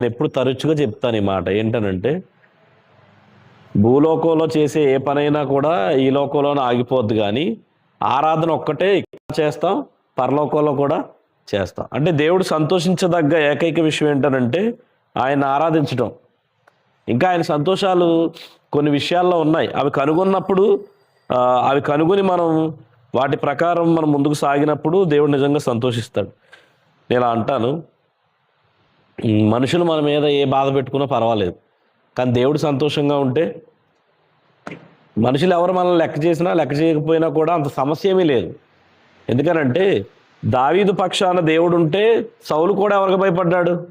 నేను ఎప్పుడు తరచుగా చెప్తాను ఈ మాట ఏంటనంటే భూలోకంలో చేసే ఏ పనైనా కూడా ఈ లోకంలోనే ఆగిపోద్ది కానీ ఆరాధన ఒక్కటే ఇక్కడ చేస్తాం పరలోకంలో కూడా చేస్తాం. అంటే దేవుడు సంతోషించదగ్గ ఏకైక విషయం ఏంటనంటే ఆయన ఆరాధించడం. ఇంకా ఆయన సంతోషాలు కొన్ని విషయాల్లో ఉన్నాయి. అవి కనుగొన్నప్పుడు అవి కనుగొని మనం వాటి ప్రకారం మనం ముందుకు సాగినప్పుడు దేవుడు నిజంగా సంతోషిస్తాడు. నేను అంటాను. మనుషులు మన మీద ఏ బాధ పెట్టుకున్నా పర్వాలేదు. కానీ దేవుడు సంతోషంగా ఉంటే మనుషులు ఎవరు మనల్ని లెక్క చేసినా లెక్క చేయకపోయినా కూడా అంత సమస్య ఏమీ లేదు. ఎందుకనంటే దావీదు పక్షాన దేవుడు ఉంటే సౌలు కూడా ఎవరికి భయపడ్డాడు?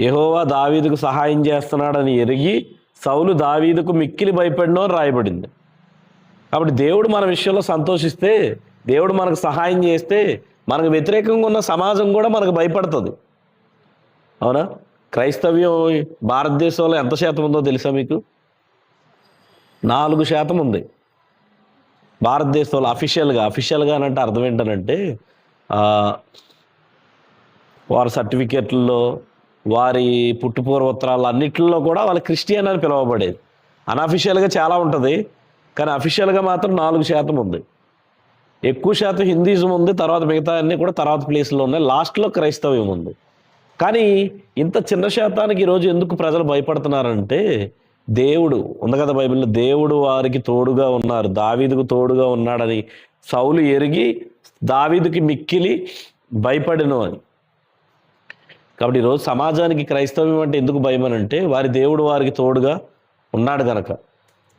యెహోవా దావీదుకు సహాయం చేస్తున్నాడని ఎరిగి సౌలు దావీదుకు మిక్కిలి భయపడినో రాయబడింది. కాబట్టి దేవుడు మన విషయంలో సంతోషిస్తే దేవుడు మనకు సహాయం చేస్తే మనకు వ్యతిరేకంగా ఉన్న సమాజం కూడా మనకు భయపడుతుంది. అవునా? క్రైస్తవ్యం భారతదేశంలో ఎంత శాతం ఉందో తెలుసా మీకు? నాలుగు శాతం ఉంది. భారతదేశంలో అఫీషియల్గా అఫీషియల్గా అంటే అర్థం ఏంటనంటే వారి సర్టిఫికెట్లలో వారి పుట్టుపూర్వోత్తరాలు అన్నిటిలో కూడా వాళ్ళ క్రిస్టియన్ అని పిలువబడేది. అన్అఫీషియల్గా చాలా ఉంటుంది కానీ అఫీషియల్గా మాత్రం నాలుగు శాతం ఉంది. ఎక్కువ శాతం హిందీజం ఉంది తర్వాత మిగతా అన్నీ కూడా తర్వాత ప్లేస్లో ఉన్నాయి లాస్ట్లో క్రైస్తవ్యం ఉంది. కానీ ఇంత చిన్న శాతానికి ఈరోజు ఎందుకు ప్రజలు భయపడుతున్నారంటే దేవుడు ఉంది కదా బైబిల్లో దేవుడు వారికి తోడుగా ఉన్నారు దావీదుకు తోడుగా ఉన్నాడని. సౌలు ఎరిగి దావీదుకి మిక్కిలి భయపడను అని. కాబట్టి ఈరోజు సమాజానికి క్రైస్తవ్యం అంటే ఎందుకు భయం అని అంటే వారి దేవుడు వారికి తోడుగా ఉన్నాడు కనుక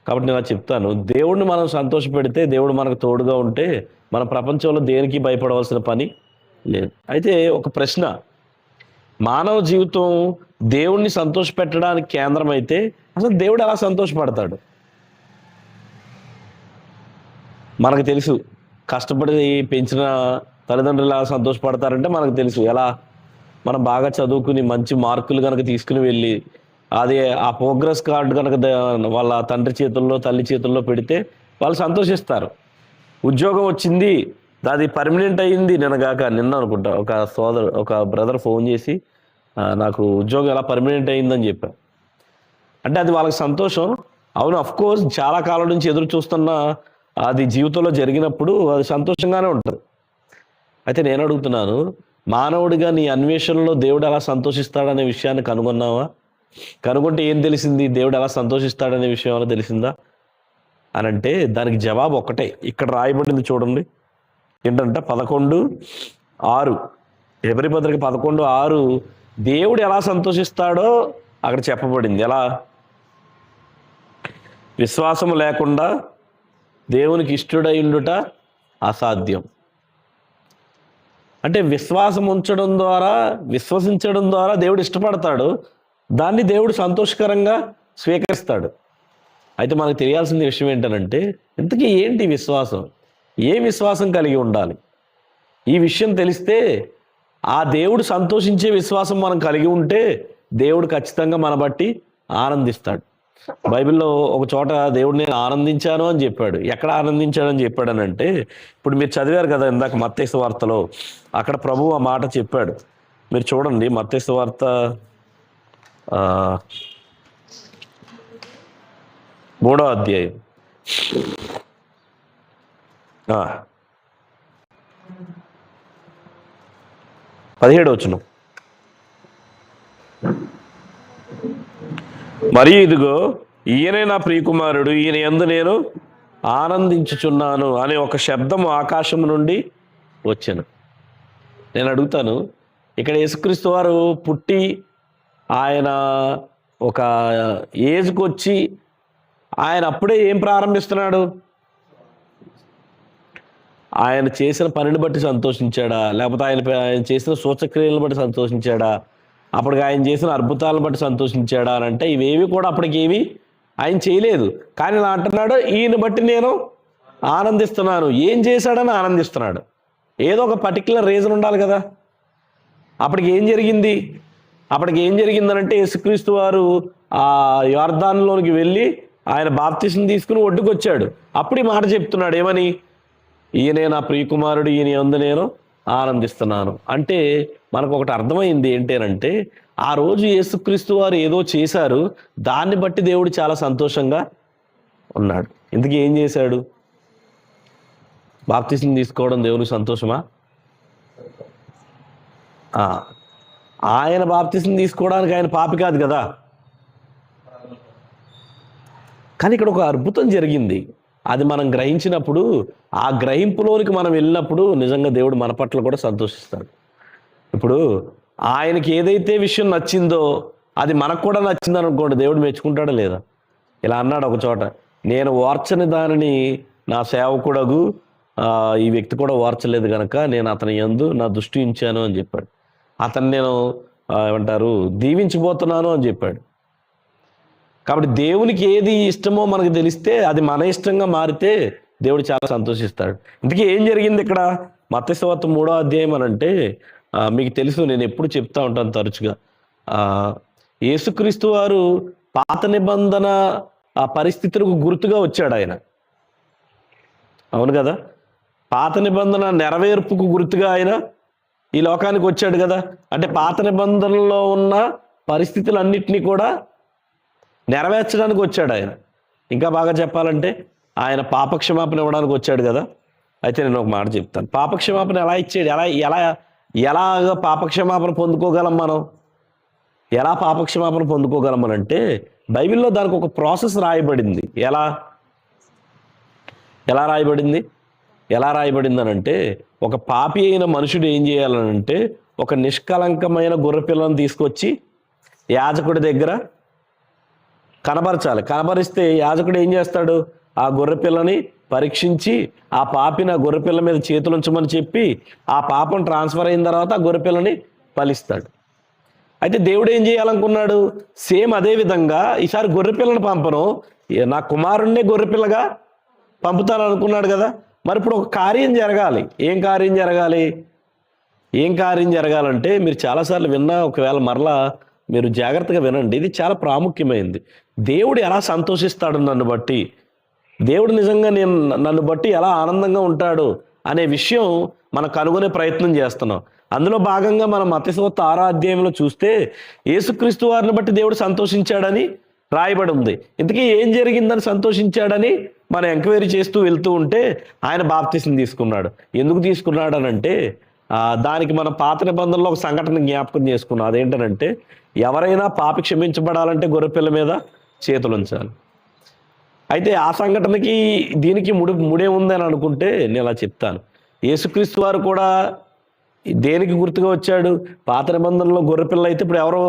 కాబట్టి నేను చెప్తాను దేవుడిని మనం సంతోషపెడితే దేవుడు మనకు తోడుగా ఉంటే మన ప్రపంచంలో దేనికి భయపడవలసిన పని లేదు. అయితే ఒక ప్రశ్న మానవ జీవితం దేవుణ్ణి సంతోషపెట్టడానికి కేంద్రం అయితే అసలు దేవుడు ఎలా సంతోషపడతాడు? మనకు తెలుసు. కష్టపడి పెంచిన తల్లిదండ్రులు ఎలా సంతోషపడతారంటే మనకు తెలుసు. ఎలా మనం బాగా చదువుకుని మంచి మార్కులు కనుక తీసుకుని వెళ్ళి అది ఆ ప్రోగ్రెస్ కార్డు కనుక వాళ్ళ తండ్రి చేతుల్లో తల్లి చేతుల్లో పెడితే వాళ్ళు సంతోషిస్తారు. ఉద్యోగం వచ్చింది అది పర్మనెంట్ అయ్యింది నిన్నగాక నిన్న అనుకుంటా. ఒక సోదరు ఒక బ్రదర్ ఫోన్ చేసి నాకు ఉద్యోగం ఎలా పర్మనెంట్ అయిందని చెప్పాను అంటే అది వాళ్ళకి సంతోషం. అవును అఫ్ కోర్స్ చాలా కాలం నుంచి ఎదురు చూస్తున్న అది జీవితంలో జరిగినప్పుడు అది సంతోషంగానే ఉంటుంది. అయితే నేను అడుగుతున్నాను మానవుడిగా నీ అన్వేషణలో దేవుడు ఎలా సంతోషిస్తాడనే విషయాన్ని కనుగొన్నావా? కనుగొంటే ఏం తెలిసింది? దేవుడు ఎలా సంతోషిస్తాడనే విషయం ఏమైనా తెలిసిందా? అని అంటే దానికి జవాబు ఒక్కటే. ఇక్కడ రాయబడింది చూడండి. ఏంటంటే పదకొండు ఆరు. ఎవరి పత్రిక పదకొండు ఆరు? దేవుడు ఎలా సంతోషిస్తాడో అక్కడ చెప్పబడింది. ఎలా? విశ్వాసం లేకుండా దేవునికి ఇష్టడై ఉండుట అసాధ్యం. అంటే విశ్వాసం ఉంచడం ద్వారా విశ్వసించడం ద్వారా దేవుడు ఇష్టపడతాడు. దాన్ని దేవుడు సంతోషకరంగా స్వీకరిస్తాడు. అయితే మనకు తెలియాల్సిన విషయం ఏంటనంటే ఇంతకీ ఏంటి విశ్వాసం? ఏ విశ్వాసం కలిగి ఉండాలి? ఈ విషయం తెలిస్తే ఆ దేవుడు సంతోషించే విశ్వాసం మనం కలిగి ఉంటే దేవుడు ఖచ్చితంగా మన బట్టి ఆనందిస్తాడు. బైబిల్లో ఒక చోట దేవుడు నేను ఆనందించాను అని చెప్పాడు. ఎక్కడ ఆనందించాడని చెప్పాడనంటే ఇప్పుడు మీరు చదివారు కదా ఇందాక మత్తేసు వార్తలో అక్కడ ప్రభు ఆ మాట చెప్పాడు. మీరు చూడండి మత్తేసు వార్త మూడో అధ్యాయం. పదిహేడు వచ్చును. మరి ఇదిగో ఈయనే నా ప్రియకుమారుడు ఈయన ఎందు నేను ఆనందించుచున్నాను అనే ఒక శబ్దం ఆకాశం నుండి వచ్చాను. నేను అడుగుతాను ఇక్కడ యేసుక్రీస్తు వారు పుట్టి ఆయన ఒక ఏజ్కి వచ్చి ఆయన అప్పుడే ఏం ప్రారంభిస్తున్నాడు? ఆయన చేసిన పనిని బట్టి సంతోషించాడా? లేకపోతే ఆయన ఆయన చేసిన సూచక్రియలను బట్టి సంతోషించాడా? అప్పటికి ఆయన చేసిన అద్భుతాలను బట్టి సంతోషించాడా అని అంటే ఇవేవి కూడా అప్పటికేవి ఆయన చేయలేదు. కానీ ఇలా అంటున్నాడు ఈయన బట్టి నేను ఆనందిస్తున్నాను. ఏం చేశాడని ఆనందిస్తున్నాడు. ఏదో ఒక పర్టికులర్ రీజన్ ఉండాలి కదా. అప్పటికి ఏం జరిగింది? అప్పటికి ఏం జరిగిందనంటే యేసుక్రీస్తు వారు ఆ యార్దాన్లోనికి వెళ్ళి ఆయన బాప్తిసం తీసుకుని ఒడ్డుకొచ్చాడు. అప్పుడు ఈ మాట చెప్తున్నాడు ఏమని? ఈయనే నా ప్రియకుమారుడు ఈయన యందు నేను ఆనందిస్తున్నాను. అంటే మనకు ఒకటి అర్థమైంది ఏంటంటే ఆ రోజు యేసుక్రీస్తు వారు ఏదో చేశారు దాన్ని బట్టి దేవుడు చాలా సంతోషంగా ఉన్నాడు. ఇందుకు ఏం చేశాడు? బాప్తిసం తీసుకోవడం దేవునికి సంతోషమా? ఆయన బాప్తిసం తీసుకోవడానికి ఆయన పాపి కాదు కదా? కానీ ఇక్కడ ఒక అద్భుతం జరిగింది. అది మనం గ్రహించినప్పుడు ఆ గ్రహింపులోనికి మనం వెళ్ళినప్పుడు నిజంగా దేవుడు మన పట్ల కూడా సంతోషిస్తాడు. ఇప్పుడు ఆయనకి ఏదైతే విషయం నచ్చిందో అది మనకు కూడా నచ్చింది అనుకోండి దేవుడు మెచ్చుకుంటాడా లేదా? ఇలా అన్నాడు ఒక చోట నేను ఓర్చని దానిని నా సేవకుడగు ఈ వ్యక్తి కూడా ఓర్చలేదు కనుక నేను అతని యందు నా దృష్టి ఉంచాను అని చెప్పాడు. అతన్ని నేను ఏమంటారు దీవించిపోతున్నాను అని చెప్పాడు. కాబట్టి దేవునికి ఏది ఇష్టమో మనకు తెలిస్తే అది మన ఇష్టంగా మారితే దేవుడు చాలా సంతోషిస్తాడు. ఇంతకీ ఏం జరిగింది ఇక్కడ? మత్స్యవత మూడో అధ్యాయం అని అంటే మీకు తెలుసు నేను ఎప్పుడు చెప్తా ఉంటాను తరచుగా. యేసుక్రీస్తు వారు పాత నిబంధన ఆ పరిస్థితులకు గుర్తుగా వచ్చాడు ఆయన. అవును కదా? పాత నిబంధన నెరవేర్పుకు గుర్తుగా ఆయన ఈ లోకానికి వచ్చాడు కదా? అంటే పాత నిబంధనలో ఉన్న పరిస్థితులన్నింటినీ కూడా నెరవేర్చడానికి వచ్చాడు ఆయన. ఇంకా బాగా చెప్పాలంటే ఆయన పాపక్షమాపణ ఇవ్వడానికి వచ్చాడు కదా. అయితే నేను ఒక మాట చెప్తాను. పాపక్షమాపణ ఎలా ఇచ్చాడు? ఎలా ఎలా ఎలాగ పాపక్షమాపణ పొందుకోగలం మనం? ఎలా పాపక్షమాపణ పొందుకోగలం అని అంటే బైబిల్లో దానికి ఒక ప్రాసెస్ రాయబడింది. ఎలా? ఎలా రాయబడింది? ఎలా రాయబడింది అని అంటే ఒక పాపి అయిన మనుషుడు ఏం చేయాలనంటే ఒక నిష్కలంకమైన గొర్రెపిల్లను తీసుకొచ్చి యాజకుడి దగ్గర కనబరచాలి. కనబరిస్తే యాజకుడు ఏం చేస్తాడు? ఆ గొర్రెపిల్లని పరీక్షించి ఆ పాపిని ఆ గొర్రెపిల్ల మీద చేతులు ఉంచమని చెప్పి ఆ పాపం ట్రాన్స్ఫర్ అయిన తర్వాత ఆ గొర్రెపిల్లని పలిస్తాడు. అయితే దేవుడు ఏం చేయాలనుకున్నాడు? సేమ్ అదే విధంగా ఈసారి గొర్రెపిల్లను పంపను. నా కుమారుణ్ణే గొర్రెపిల్లగా పంపుతాను అనుకున్నాడు కదా? మరి ఇప్పుడు ఒక కార్యం జరగాలి. ఏం కార్యం జరగాలి? ఏం కార్యం జరగాలంటే మీరు చాలాసార్లు విన్నా ఒకవేళ మరలా మీరు జాగ్రత్తగా వినండి. ఇది చాలా ప్రాముఖ్యమైనది దేవుడు ఎలా సంతోషిస్తాడు నన్ను బట్టి? దేవుడు నిజంగా నేను నన్ను బట్టి ఎలా ఆనందంగా ఉంటాడు అనే విషయం మనం కనుగొనే ప్రయత్నం చేస్తున్నాం. అందులో భాగంగా మనం మతసవత్త ఆరాధ్యాయంలో చూస్తే యేసుక్రీస్తు వారిని బట్టి దేవుడు సంతోషించాడని రాయబడి ఉంది ఇంతకీ ఏం జరిగిందని సంతోషించాడని మనం ఎంక్వైరీ చేస్తూ వెళ్తూ ఉంటే ఆయన బాప్తిసం తీసుకున్నాడు. ఎందుకు తీసుకున్నాడు అని అంటే దానికి మన పాత నిబంధనలో ఒక సంఘటన జ్ఞాపకం చేసుకున్నాం. అదేంటనంటే ఎవరైనా పాపి క్షమించబడాలంటే గొర్రెపిల్ల మీద చేతులు ఉంచాలి. అయితే ఆ సంఘటనకి దీనికి ముడి ముడే ఉంది అని అనుకుంటే నేను అలా చెప్తాను. యేసుక్రీస్తు వారు కూడా దేనికి గుర్తుగా వచ్చాడు? పాత నిబంధనలో గొర్రెపిల్ల అయితే ఇప్పుడు ఎవరో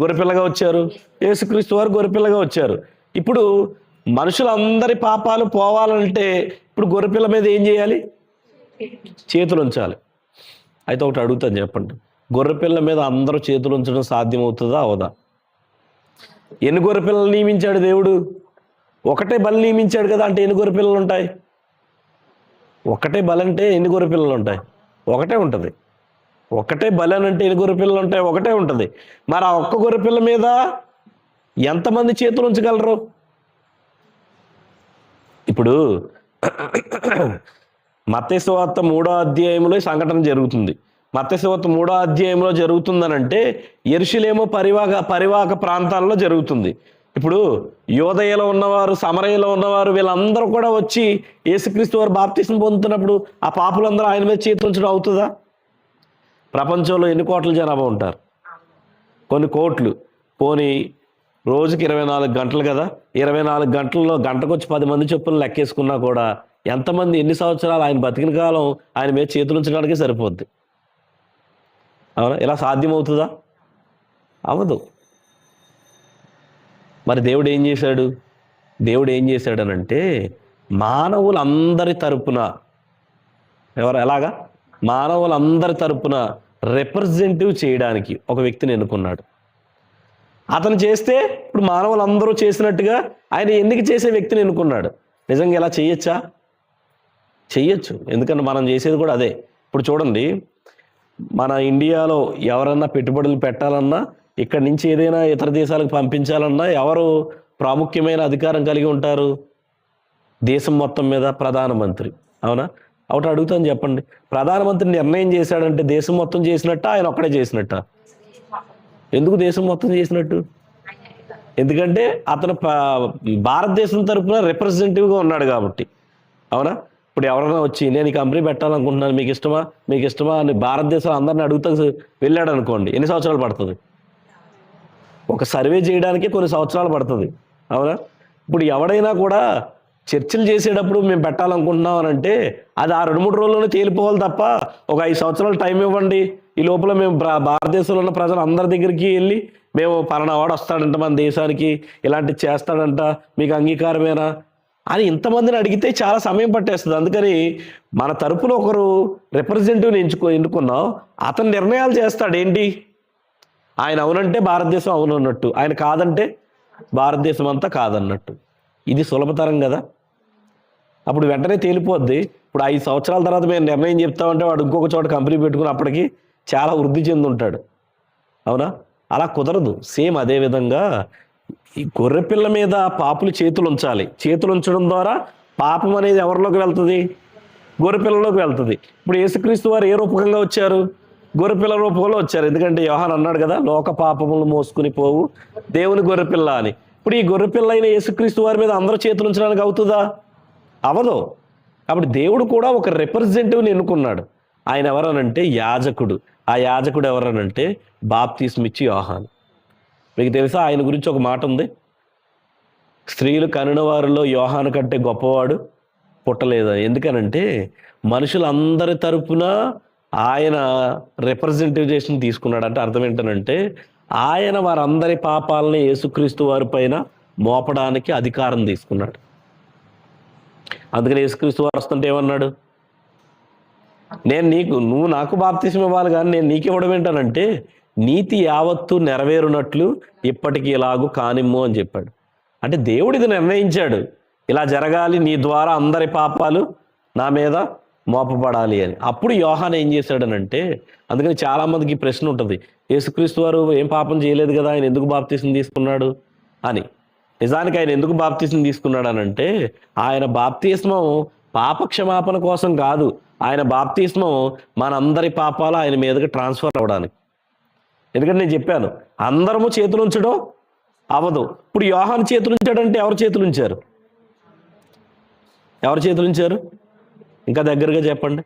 గొర్రెపిల్లగా వచ్చారు? యేసుక్రీస్తు వారు గొర్రెపిల్లగా వచ్చారు. ఇప్పుడు మనుషులందరి పాపాలు పోవాలంటే ఇప్పుడు గొర్రెపిల్ల మీద ఏం చేయాలి? చేతులు ఉంచాలి. అయితే ఒకటి అడుగుతాను చెప్పండి. గొర్రెపిల్ల మీద అందరూ చేతులు ఉంచడం సాధ్యమవుతుందా? అవదా? ఎన్ని గొర్రెపిల్లలు నియమించాడు దేవుడు? ఒకటే బలి నియమించాడు కదా అంటే ఎన్ని గొర్రెపిల్లలు ఉంటాయి? ఒకటే బలి అంటే ఎన్ని గొర్రెపిల్లలు ఉంటాయి? ఒకటే ఉంటుంది. ఒకటే బలి అని అంటే ఎన్ని గొర్రెపిల్లలు ఉంటాయి? ఒకటే ఉంటుంది. మరి ఆ ఒక్క గొర్రెపిల్ల మీద ఎంతమంది చేతులు ఉంచగలరు? ఇప్పుడు మత్స్యవార్త మూడో అధ్యాయంలో సంఘటన జరుగుతుంది. మత్స్యవత మూడో అధ్యాయంలో జరుగుతుందనంటే ఎరుషులేమో పరివాక పరివాహక ప్రాంతాల్లో జరుగుతుంది. ఇప్పుడు యోదయలో ఉన్నవారు సమరయలో ఉన్నవారు వీళ్ళందరూ కూడా వచ్చి యేసుక్రీస్తు వారు బాప్తిసం పొందుతున్నప్పుడు ఆ పాపులందరూ ఆయన మీద చేతుంచడం అవుతుందా? ప్రపంచంలో ఎన్ని కోట్ల జనాభా ఉంటారు? కొన్ని కోట్లు. పోనీ రోజుకి ఇరవై నాలుగు గంటలు కదా? ఇరవై నాలుగు గంటల్లో గంటకొచ్చి పది మంది చొప్పున లెక్కేసుకున్నా కూడా ఎంతమంది ఎన్ని సంవత్సరాలు ఆయన బతికిన కాలం ఆయన మీద చేతులు ఉంచడానికి సరిపోద్ది. అవునా? ఇలా సాధ్యమవుతుందా? అవ్వదు. మరి దేవుడు ఏం చేశాడు? దేవుడు ఏం చేశాడనంటే మానవులందరి తరపున ఎవరు? ఎలాగా? మానవులందరి తరపున రిప్రజెంటివ్ చేయడానికి ఒక వ్యక్తిని ఎన్నుకున్నాడు. అతను చేస్తే ఇప్పుడు మానవులందరూ చేసినట్టుగా ఆయన ఎందుకు చేసే వ్యక్తిని ఎన్నుకున్నాడు? నిజంగా ఇలా చేయొచ్చా? చెయ్యొచ్చు ఎందుకంటే మనం చేసేది కూడా అదే. ఇప్పుడు చూడండి మన ఇండియాలో ఎవరన్నా పెట్టుబడులు పెట్టాలన్నా ఇక్కడి నుంచి ఏదైనా ఇతర దేశాలకు పంపించాలన్నా ఎవరు ప్రాముఖ్యమైన అధికారం కలిగి ఉంటారు? దేశం మొత్తం మీద ప్రధానమంత్రి. అవునా? ఒకటి అడుగుతాను చెప్పండి. ప్రధానమంత్రి నిర్ణయం చేశాడంటే దేశం మొత్తం చేసినట్ట? ఆయన ఒక్కడే చేసినట్ట? ఎందుకు దేశం మొత్తం చేసినట్టు? ఎందుకంటే అతను భారతదేశం తరపున రిప్రజెంటేటివ్గా ఉన్నాడు కాబట్టి. అవునా? ఇప్పుడు ఎవరైనా వచ్చి నేను ఈ కంపెనీ పెట్టాలనుకుంటున్నాను మీకు ఇష్టమా? మీకు ఇష్టమా? అని భారతదేశం అందరిని అడుగుతా వెళ్ళాడు అనుకోండి ఎన్ని సంవత్సరాలు పడుతుంది? ఒక సర్వే చేయడానికి కొన్ని సంవత్సరాలు పడుతుంది. అవునా? ఇప్పుడు ఎవడైనా కూడా చర్చలు చేసేటప్పుడు మేము పెట్టాలనుకుంటున్నాం అని అంటే అది ఆ రెండు మూడు రోజుల్లోనే తేలిపోవాలి తప్ప ఒక ఐదు సంవత్సరాలు టైం ఇవ్వండి. ఈ లోపల మేము భారతదేశంలో ఉన్న ప్రజలు అందరి దగ్గరికి వెళ్ళి మేము పలానా వాడు వస్తాడంట మన దేశానికి ఇలాంటివి చేస్తాడంట మీకు అంగీకారమేనా? అని ఇంతమందిని అడిగితే చాలా సమయం పట్టేస్తుంది. అందుకని మన తరపున ఒకరు రిప్రజెంటేటివ్ని ఎంచుకో ఎన్నుకున్నాం. అతను నిర్ణయాలు చేస్తాడు. ఏంటి? ఆయన అవునంటే భారతదేశం అవును అన్నట్టు. ఆయన కాదంటే భారతదేశం అంతా కాదన్నట్టు. ఇది సులభతరం కదా? అప్పుడు వెంటనే తేలిపోద్ది. ఇప్పుడు ఐదు సంవత్సరాల తర్వాత మేము నిర్ణయం చెప్తామంటే వాడు ఇంకొక చోట కంపెనీ పెట్టుకుని అప్పటికి చాలా వృద్ధి చెంది ఉంటాడు అవునా? అలా కుదరదు. సేమ్ అదే విధంగా ఈ గొర్రెపిల్ల మీద పాపులు చేతులు ఉంచాలి. చేతులు ఉంచడం ద్వారా పాపం అనేది ఎవరిలోకి వెళ్తుంది? గొర్రెపిల్లలోకి వెళ్తుంది. ఇప్పుడు యేసుక్రీస్తు వారు ఏ రూపకంగా వచ్చారు? గొర్రెపిల్ల రూపంలో వచ్చారు. ఎందుకంటే యోహాన్ అన్నాడు కదా లోక పాపములు మోసుకుని పోవు దేవుని గొర్రెపిల్ల అని. ఇప్పుడు ఈ గొర్రెపిల్ల అయిన యేసుక్రీస్తు వారి మీద అందరూ చేతులు ఉంచడానికి అవుతుందా? అవదు. కాబట్టి దేవుడు కూడా ఒక రిప్రజెంటేటివ్ని ఎన్నుకున్నాడు. ఆయన ఎవరనంటే యాజకుడు. ఆ యాజకుడు ఎవరనంటే బాప్తీస్మిచ్చి యోహాన్. మీకు తెలుసా ఆయన గురించి ఒక మాట ఉంది. స్త్రీలు కనిన వారిలో యోహాను కంటే గొప్పవాడు పుట్టలేదు. ఎందుకనంటే మనుషులందరి తరపున ఆయన రిప్రజెంటేషన్ తీసుకున్నాడు అంటే అర్థం ఏంటనంటే ఆయన వారందరి పాపాలని యేసుక్రీస్తు వారి పైన మోపడానికి అధికారం తీసుకున్నాడు. అందుకని యేసుక్రీస్తు వారు వస్తుంటే ఏమన్నాడు? నేను నీకు నువ్వు నాకు బాప్తిసం ఇవ్వాలి కానీ నేను నీకు ఇవ్వడం ఏంటనంటే నీతి యావత్తు నెరవేరునట్లు ఇప్పటికి ఇలాగు కానిమ్ము అని చెప్పాడు. అంటే దేవుడు ఇది నిర్ణయించాడు. ఇలా జరగాలి నీ ద్వారా అందరి పాపాలు నా మీద మోపబడాలి అని. అప్పుడు యోహాన్ ఏం చేశాడనంటే అందుకని చాలామందికి ఈ ప్రశ్న ఉంటుంది. యేసుక్రీస్తు వారు ఏం పాపం చేయలేదు కదా? ఆయన ఎందుకు బాప్తీసం తీసుకున్నాడు? అని. నిజానికి ఆయన ఎందుకు బాప్తీసం తీసుకున్నాడు అనంటే ఆయన బాప్తీస్మం పాప క్షమాపణ కోసం కాదు. ఆయన బాప్తీస్మం మనందరి పాపాలు ఆయన మీదకి ట్రాన్స్ఫర్ అవ్వడానికి. ఎందుకంటే నేను చెప్పాను అందరము చేతులు ఉంచడం అవ్వదు ఇప్పుడు యోహాన్ చేతులు ఉంచాడంటే ఎవరు చేతులు ఉంచారు ఎవరు చేతులు ఉంచారు ఇంకా దగ్గరగా చెప్పండి.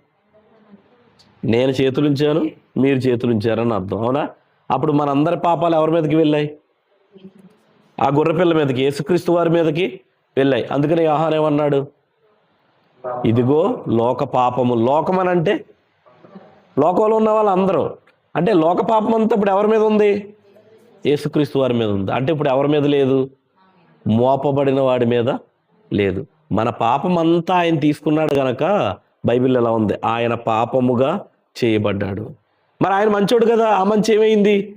నేను చేతులు ఉంచాను మీరు చేతులు ఉంచారని అర్థం. అవునా? అప్పుడు మనందరి పాపాలు ఎవరి మీదకి వెళ్ళాయి? ఆ గొర్రెపిల్ల మీదకి యేసుక్రీస్తు వారి మీదకి వెళ్ళాయి. అందుకని యోహాన్ ఏమన్నాడు? ఇదిగో లోక పాపము. లోకం అని అంటే లోకంలో ఉన్న వాళ్ళందరూ. అంటే లోక పాపం అంతా ఇప్పుడు ఎవరి మీద ఉంది? యేసుక్రీస్తు వారి మీద ఉంది. అంటే ఇప్పుడు ఎవరి మీద లేదు? మోపబడిన వాడి మీద లేదు. మన పాపం అంతా ఆయన తీసుకున్నాడు గనక బైబిల్ ఎలా ఉంది? ఆయన పాపముగా చేయబడ్డాడు. మరి ఆయన మంచోడు కదా? ఆ మంచి ఏమైంది?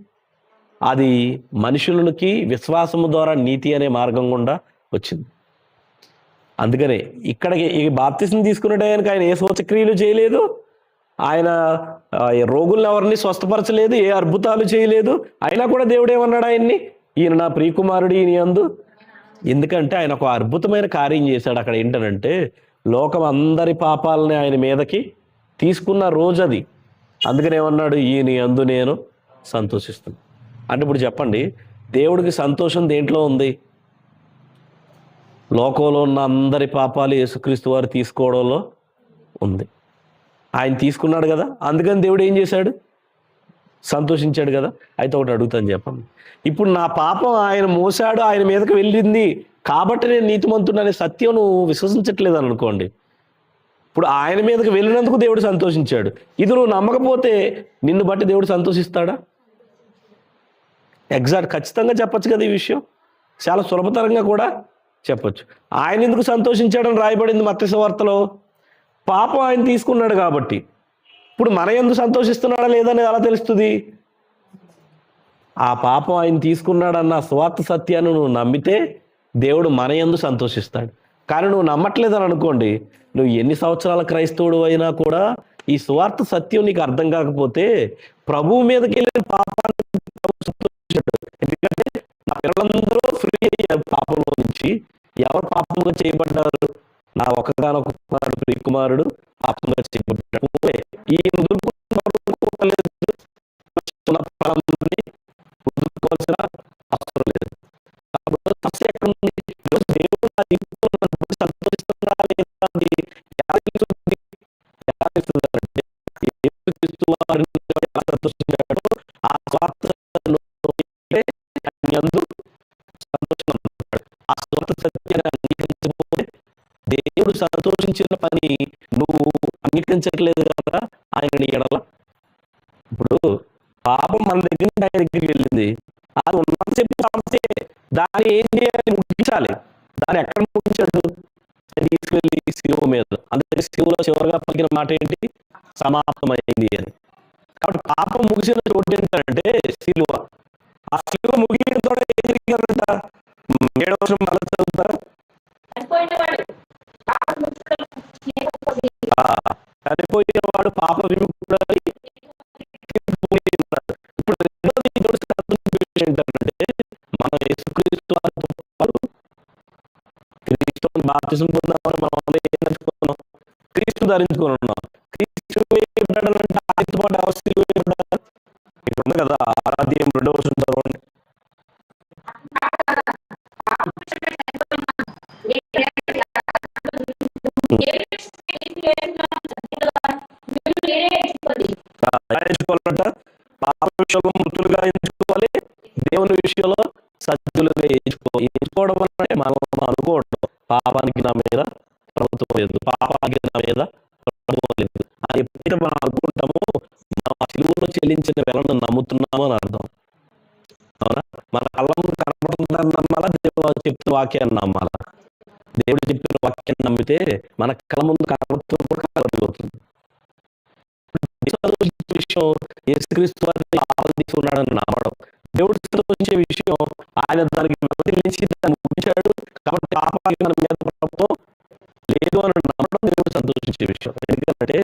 అది మనుషులకి విశ్వాసము ద్వారా నీతి అనే మార్గం గుండా వచ్చింది. అందుకనే ఇక్కడ ఈ బాప్తిసం తీసుకున్నట్టు టయానికి ఆయన ఏ శోచక్రియలు చేయలేదు. ఆయన రోగులను రోగుల్ని ఎవరిని స్వస్థపరచలేదు ఏ అద్భుతాలు చేయలేదు. అయినా కూడా దేవుడు ఏమన్నాడు ఆయన్ని? ఈయన నా ప్రియకుమారుడు ఈయన అందు ఎందుకంటే ఆయన ఒక అద్భుతమైన కార్యం చేశాడు అక్కడ ఏంటనంటే లోకం అందరి పాపాలని ఆయన మీదకి తీసుకున్న రోజు అది అందుకని ఏమన్నాడు? ఈయన అందు నేను సంతోషిస్తాను అంటే ఇప్పుడు చెప్పండి దేవుడికి సంతోషం దేంట్లో ఉంది? లోకంలో ఉన్న అందరి పాపాలు యేసుక్రీస్తు వారు తీసుకోవడంలో ఉంది. ఆయన తీసుకున్నాడు కదా. అందుకని దేవుడు ఏం చేశాడు? సంతోషించాడు కదా. అయితే ఒకటి అడుగుతాను చెప్పండి. ఇప్పుడు నా పాపం ఆయన మోసాడు ఆయన మీదకి వెళ్ళింది కాబట్టి నేను నీతిమంతుడు అనే సత్యం నువ్వు విశ్వసించట్లేదు అని అనుకోండి. ఇప్పుడు ఆయన మీదకి వెళ్ళినందుకు దేవుడు సంతోషించాడు. ఇది నువ్వు నమ్మకపోతే నిన్ను బట్టి దేవుడు సంతోషిస్తాడా? ఎగ్జాక్ట్ ఖచ్చితంగా చెప్పొచ్చు కదా ఈ విషయం. చాలా సులభతరంగా కూడా చెప్పచ్చు. ఆయన ఎందుకు సంతోషించాడని రాయబడింది మత్స్య వార్తలో పాపం ఆయన తీసుకున్నాడు కాబట్టి. ఇప్పుడు మన ఎందు సంతోషిస్తున్నాడా లేదనేది ఎలా తెలుస్తుంది? ఆ పాపం ఆయన తీసుకున్నాడన్న స్వార్థ సత్యాన్ని నువ్వు నమ్మితే దేవుడు మన ఎందు సంతోషిస్తాడు. కానీ నువ్వు నమ్మట్లేదని అనుకోండి నువ్వు ఎన్ని సంవత్సరాల క్రైస్తవుడు అయినా కూడా ఈ స్వార్థ సత్యం నీకు అర్థం కాకపోతే ప్రభువు మీదకి వెళ్ళిన పాపాన్ని సంతోషించాడు. ఎందుకంటే నా పిల్లలందరూ ఫ్రీ అయ్యారు పాపంలో నుంచి. ఎవరు పాపంగా చేయబడ్డారు? నా ఒకగానొక కుమారుడు ప్రియ కుమారుడు ఆత్మగా చేయబడ్డాడు ఈ వదులుకోవాల్సిన అవసరం లేదు. కాబట్టి సమస్య ఎక్కడ ఉంది ఈరోజు దేవుడు నా జీవితంలో లేదా ఎలా తెలుస్తుంది ఎలా తెలుస్తుంది ఎలా సంతోషించాడో ఆ పని నువ్వు అంగీకరించట్లేదు కదా ఆయన ఎడల. ఇప్పుడు పాపం మన దగ్గర నుంచి ఆయన దగ్గరికి వెళ్ళింది. అది ఉన్నంతసేపు సమస్య. దాన్ని ఏం చేయాలి? ముగించాలి. దాన్ని ఎక్కడ ముగించాడు? తీసుకెళ్ళి శిలువ మీద. అందుకే శివులో చివరిగా పలికిన మాట ఏంటి? సమాప్తమైంది అని. కాబట్టి పాపం ముగిసిన చోటు ఏంటంటే శిలువ. ఆ శిలువ ముగిన చోట ఏం జరిగిందంట? ఏడవ మళ్ళీ చదువుతారా చనిపోయిన వాడు పాప విముక్తుడై ఇప్పుడు ఏంటంటే మన యేసుక్రీస్తు వారితో బాప్తిసం పొందామని మనం అందరం ఏం ధరించుకున్నాం క్రీస్తు ధరించుకొని ఉన్నాం. క్రీస్తు వేయబడ్డాడంటే ఆయనతో అవస్థలు వేయబడ్డా కదా ఆరాధ్యం సజ్జులుగా ఎంచుకోవాలి. దేవుని విషయంలో సజ్జులుగా ఎంచుకో ఎంచుకోవడం అంటే మనం అనుకోవడం. పాపానికి నా మీద ప్రభుత్వం లేదు. పాపానికి నా మీద ప్రభుత్వం లేదు. అది ఎప్పుడైతే మనం అనుకుంటామో మనం ఆ సిలువలో చెల్లించిన వెలను నమ్ముతున్నామో అని అర్థం. అవునా? మన కళ్ళ ముందు కనపడుతుందని నమ్మాలా? దేవుడు చెప్తున్న వాక్యాన్ని నమ్మాలా? దేవుడు చెప్పిన వాక్యాన్ని నమ్మితే మన కళ్ళ ముందు కనపడుతున్నప్పుడు కనబడిపోతుంది విషయం యేసుక్రీస్తు వారిని ఆనందిస్తున్నాడని నమ్మడం. దేవుడు వచ్చే విషయం ఆయన దానికి వ్యతిరేకించి దాన్ని ముగించాడు. కాబట్టి ఆపాలి మన మీద ప్రభుత్వం లేదు అని నమ్మడం దేవుడు సంతోషించే విషయం. ఎందుకంటే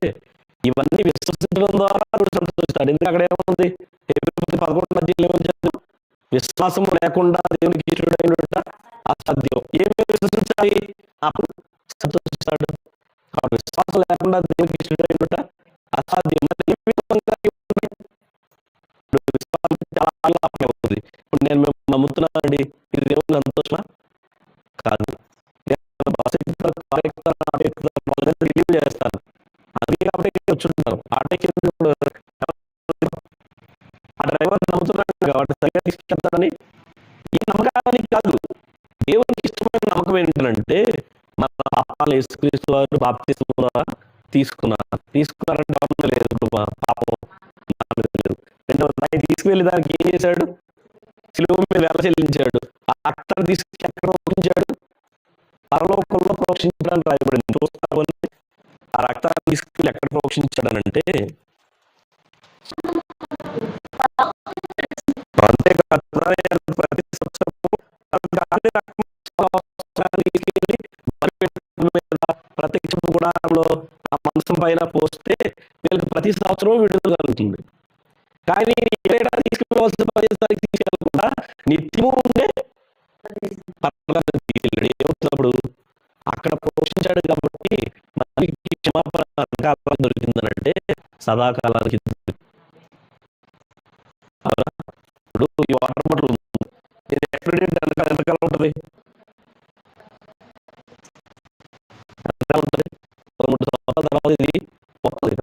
ఇవన్నీ విశ్వసించడం ద్వారా దేవుడు సంతోషిస్తాడు. ఎందుకంటే అక్కడ ఏముంది? ఎనిమిది పదకొండు మధ్యలో ఏమని విశ్వాసం లేకుండా దేవునికి ఇష్టడైనట అసాధ్యం. ఏమి విశ్వసించాలి? అప్పుడు సంతోషిస్తాడు. కాబట్టి విశ్వాసం లేకుండా దేవునికి ఇష్టడైనట అసాధ్యం. నమ్ముతున్నానండి ఇది దేవుని సంతోషమా? కాదు. రిలీవ్ చేస్తాను. అందుకే కాబట్టి ఇక్కడ వచ్చుంటాను. ఆటో ఎక్కినప్పుడు ఆ డ్రైవర్ నమ్ముతున్నాడు కాబట్టి సరిగ్గా తీసుకెళ్తాడని ఈ నమ్మకానికి కాదు. దేవునికి ఇష్టమైన నమ్మకం ఏంటంటే మన పాపాలు యేసుక్రీస్తు వారు బాప్తిస్తున్నారా ద్వారా తీసుకున్నారు తీసుకున్నారంటే లేదు పాపం. లేదు. రెండవ తీసుకువెళ్ళి దానికి ఏం చేశాడు? సిలువ మీద వెల చెల్లించాడు. ఆ రక్తాన్ని తీసుకు ఎక్కడ ప్రోక్షించాడు పరలోకంలో ప్రోక్షించడానికి రాయబడింది. చూస్తామని ఆ రక్తాన్ని తీసుకెళ్ళి ఎక్కడ ప్రోక్షించాడనంటే అంతేకాదు ప్రతి సంవత్సరం ప్రత్యక్ష ఆ మంచం పైన పోస్తే వీళ్ళకి ప్రతి సంవత్సరం విడుదల కలుగుతుంది. కానీ ఏడా తీసుకుపోవాల్సిన ప్రదేశానికి తీసుకెళ్ళకుండా నిత్యము ఉండే పర్వాలేదు తీసుకెళ్ళాడు ఏమవుతున్నప్పుడు అక్కడ పోషించాడు కాబట్టి మనకి క్షమాపణ కాలం దొరికిందనంటే సదాకాలానికి ఇప్పుడు ఈ వాటర్ బాటిల్ ఉంది. ఇది ఎక్స్పైరీ ఎంతకాలం ఉంటుంది ఎంతకాలం ఉంటుంది. పదమూడు సంవత్సరాల తర్వాత ఇది పోతుంది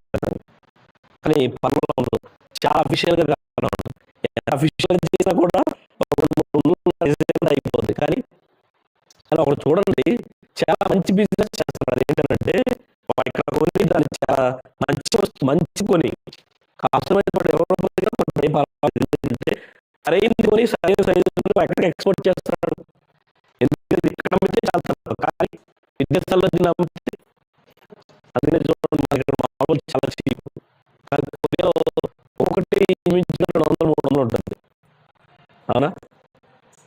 కానీ పనులు అఫీషియల్గా కారణం ఉంటుంది ఎంత అఫీషియల్గా చేసినా కూడా అయిపోతుంది కానీ అలా ఒకటి చూడండి చాలా మంచి బిజినెస్ చేస్తున్నారు ఏంటంటే ఇక్కడ కొని దాన్ని చాలా మంచి వస్తు మంచి కొని అవసరమైన వాడు ఎవరో దగ్గర సరైనది కొని సరైన సైజు ఎక్కడికి ఎక్స్పోర్ట్ చేస్తున్నాడు. ఎందుకంటే ఇక్కడ అమ్మితే చాలా కానీ విదేశాల్లో దీన్ని నమ్మితే అందుకనే చూడండి మనకి ఇక్కడ మామూలు చాలా చీప్ కానీ కొరియలో ఒకటి మించిన రెండు వందలు మూడు వందలు ఉంటుంది. అవునా?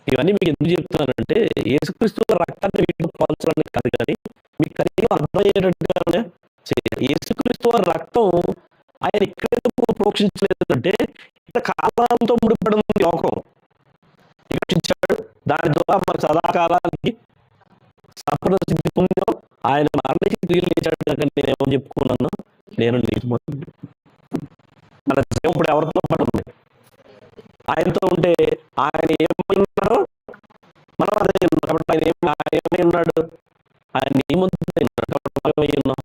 ఇవన్నీ మీకు ఎందుకు చెప్తున్నానంటే యేసుక్రీస్తు రక్తాన్ని వీటిలో పోల్చడానికి కాదు కానీ మీకు కనీసం అర్థమయ్యేటట్టుగానే చేయాలి యేసుక్రీస్తు వారి రక్తం ఆయన ఎక్కడెందుకు ప్రోక్షించలేదంటే ఇంత కాలంతో ముడిపడి ఉంది లోకం. వివక్షించాడు దాని ద్వారా మన సదాకాలానికి సంపద సిద్ధి పొందాం. ఆయన మరణించి తిరిగి లేచాడు కనుక నేను ఏమని చెప్పుకున్నాను నేను నీతిమంతుడు మన జీవం ఇప్పుడు ఎవరితో పాటు ఉంది ఆయనతో ఉంటే ఆయన ఏమై మనం అదే కాబట్టి ఆయన ఏం ఆయన ఏమై ఉన్నాడు? ఆయన నీతిమంతుడై కాబట్టి మనం ఏమై ఉన్నాం?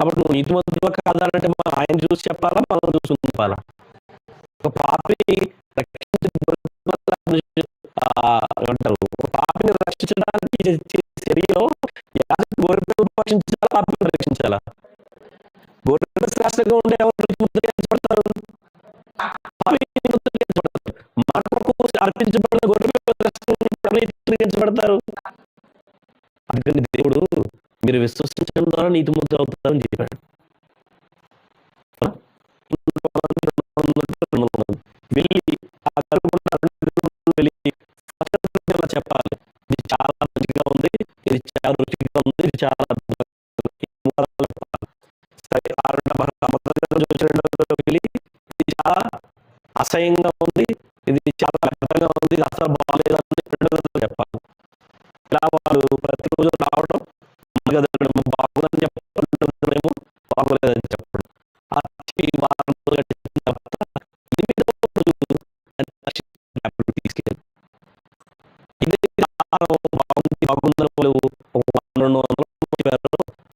కాబట్టి నువ్వు నీతిమంతుడు కాదాలంటే మనం ఆయన చూసి చెప్పాలా? మనం చూసి చెప్పాలా ఒక పాపి అంటారు ఒక పాపిని రక్షించడానికి చేసే చర్యలో యాజకుడు గొర్రెపిల్లను పాపిని రక్షించాలా? గొర్రె శ్రేష్టంగా ఉండే ఎవరు నీతిమంతులుగా అర్పించబడిన అందుకని దేవుడు మీరు విశ్వసించడం ద్వారా నీతిమంతులు అవుతారని చెప్పాడు. వెళ్ళి ఆ వచ్చిన వెళ్ళి ఇది చాలా అసహ్యంగా ఉంది ఇది చాలా వ్యర్థంగా ఉంది ఇది అసలు బాగాలేదని రెండో చెప్పాలి ఇలా వాళ్ళు ప్రతిరోజు రావడం బాగుందని బాగుందని చెప్పడం బాగోలేదని చెప్పడం. ఆ వారం తర్వాత రోజు తీసుకెళ్ళి ఇది బాగుంది బాగుందని వాళ్ళు ఒక వంద రెండు వందలు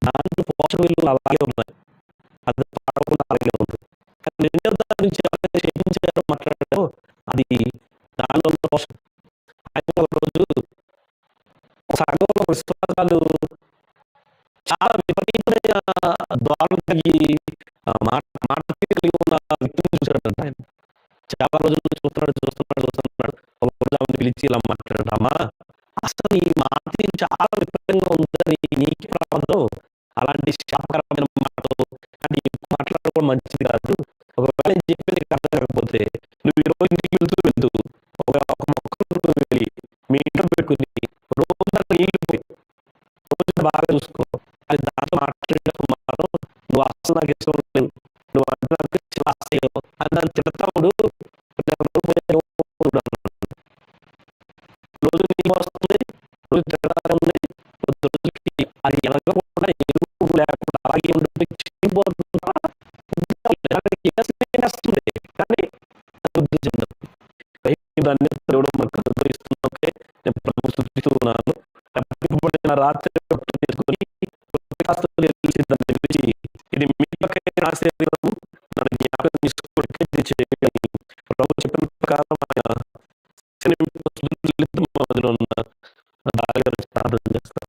దాంట్లో పోషక విలువలు అలాగే కానీ నిన్నటి నుంచి ఎవరైతే క్షమించారో మాట్లాడారో. అది దానిలో ఉన్న పోషక ఆయన ఒక సంఘంలో విశ్వాసాలు చాలా విపరీతమైన ద్వారం కలిగి మాట మాట కలిగి ఉన్న వ్యక్తిని చూశాడంట ఆయన. చాలా రోజులు చూస్తున్నాడు చూస్తున్నాడు చూస్తున్నాడు. ఒకరోజు ఆమెను పిలిచి ఇలా మాట్లాడమ్మా అసలు ఈ మాట చాలా విపరీతంగా ఉందని నీకు ప్రాంతం అలాంటి శాపకరమైన మాటలు అంటే ఎక్కువ మాట్లాడడం మంచిది కాదు. ఒకవేళ నేను చెప్పేది నీకు అర్థం కాకపోతే నువ్వు ఈ రోజు ఇంటికి వెళ్తూ వెళ్తూ ఒక ఒక మొక్కను వెళ్ళి మీ ఇంట్లో పెట్టుకుని రోజు నీళ్ళు పోయి రోజు బాగా చూసుకో. అది దాంతో మాట్లాడేటప్పుడు మాత్రం నువ్వు అసలు నాకు ఇష్టం లేదు. నువ్వు అంటే నాకు చాలా అని దాన్ని తిడతాడు చేస్తుంది కానీ అది బుద్ధి దాన్ని దేవుడు మనకు ఓకే. నేను ప్రభు స్థుతిస్తున్నాను తప్పింపబడిన రాత్రి పట్టు తీసుకొని ఇది మీ పక్కన నన్ను జ్ఞాపకం తీసుకోవడానికి ఇది ప్రభు చెప్పిన ప్రకారం ఆయన శరీరం ఉన్న దారిగా ప్రార్థన చేస్తారు.